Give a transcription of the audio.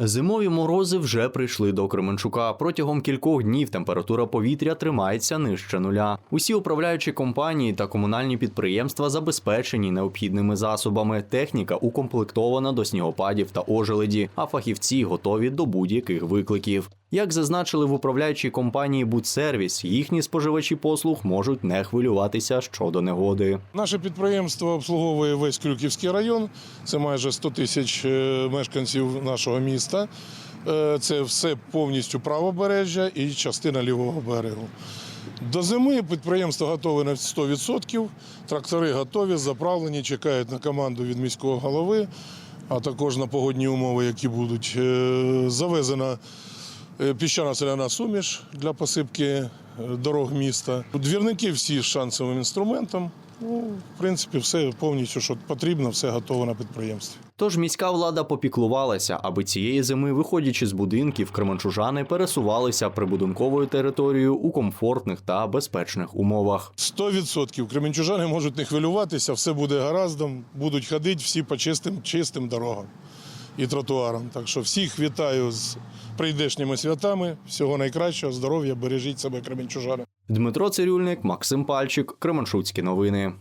Зимові морози вже прийшли до Кременчука. Протягом кількох днів температура повітря тримається нижче нуля. Усі управляючі компанії та комунальні підприємства забезпечені необхідними засобами. Техніка укомплектована до снігопадів та ожеледі, а фахівці готові до будь-яких викликів. Як зазначили в управляючій компанії Будсервіс, їхні споживачі послуг можуть не хвилюватися щодо негоди. Наше підприємство обслуговує весь Крюківський район. Це майже 100 тисяч е, мешканців нашого міста. Е, Це все повністю правобережжя і частина лівого берегу. До зими підприємство готове на 100%. Трактори готові, заправлені, чекають на команду від міського голови, а також на погодні умови, які будуть. Е, Завезена піщана соляна суміш для посипки е, дорог міста. Двірники всі з шансовим інструментом. Ну, в принципі, все повністю, що потрібно, все готово на підприємстві. Тож міська влада попіклувалася, аби цієї зими, виходячи з будинків, кременчужани пересувалися прибудинковою територією у комфортних та безпечних умовах. 100% кременчужани можуть не хвилюватися, все буде гараздом, будуть ходити всі по чистим, чистим дорогам і тротуарам. Так що всіх вітаю з прийдешніми святами. Всього найкращого, здоров'я, бережіть себе, кременчужани. Дмитро Цирюльник, Максим Пальчик, Кременчуцькі новини.